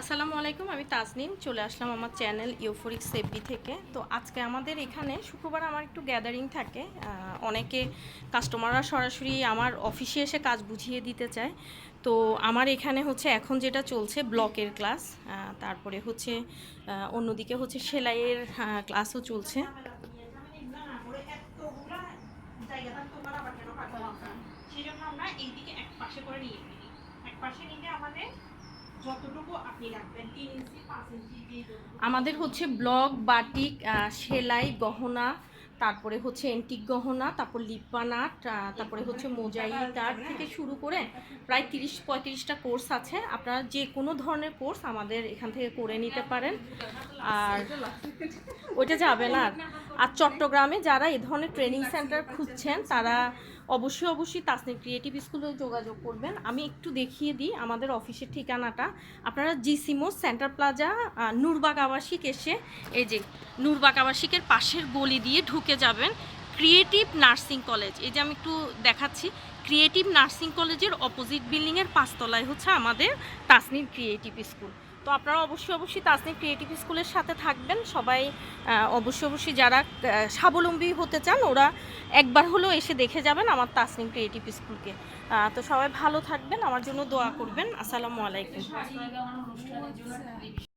আসসালামু আলাইকুম আমি তাজনিম চলে আসলাম আমার চ্যানেল ইউফোরিক সেফবি থেকে। তো আজকে আমাদের এখানে শুক্রবার আমার একটু গ্যাদারিং থাকে। অনেকে কাস্টমাররা সরাসরি আমার অফিসে এসে কাজ বুঝিয়ে দিতে চায়। তো আমার এখানে হচ্ছে এখন যেটা চলছে ব্লকের ক্লাস তারপরে হচ্ছে অন্যদিকে হচ্ছে সেলাইয়ের ক্লাসও চলছে। সেই জন্য আমরা এইদিকে এক পাশে করে নিয়ে পাশে নিলে আমাদের যতটুকু আপনি রাখবেন তিন ইঞ্চি পাঁচ ইঞ্চি আমাদের হচ্ছে ব্লক বাটিক সেলাই গহনা তারপরে হচ্ছে এন্টিক গহনা তারপর লিপানাট তারপরে হচ্ছে মোজাই তার থেকে শুরু করে প্রায় তিরিশ পঁয়ত্রিশটা কোর্স আছে। আপনারা যে কোনো ধরনের কোর্স আমাদের এখান থেকে করে নিতে পারেন। আর ওইটা যাবে না আর। চট্টগ্রামে যারা এই ধরনের ট্রেনিং সেন্টার খুঁজছেন, তারা অবশ্যই অবশ্যই তাসনিম ক্রিয়েটিভ স্কুলে যোগাযোগ করবেন। আমি একটু দেখিয়ে দিই আমাদের অফিসের ঠিকানাটা। আপনারা জিসিমো সেন্টার প্লাজা নূরবাগ আবাসিক এসে এই যে নূরবাগ আবাসিকের পাশের গলি দিয়ে ঢুকে যাবেন। ক্রিয়েটিভ নার্সিং কলেজ এই যে আমি একটু দেখাচ্ছি। ক্রিয়েটিভ নার্সিং কলেজের অপোজিট বিল্ডিংয়ের পাঁচতলায় হচ্ছে আমাদের তাসনিম ক্রিয়েটিভ স্কুল তো আপনারা অবশ্যই অবশ্যই তাসনিম ক্রিয়েটিভ স্কুলের সাথে থাকবেন। সবাই অবশ্যই অবশ্যই যারা স্বাবলম্বী হতে চান, ওরা একবার হলেও এসে দেখে যাবেন আমার তাসনিম ক্রিয়েটিভ স্কুলকে তো সবাই ভালো থাকবেন, আমার জন্য দোয়া করবেন। আসসালামু আলাইকুম।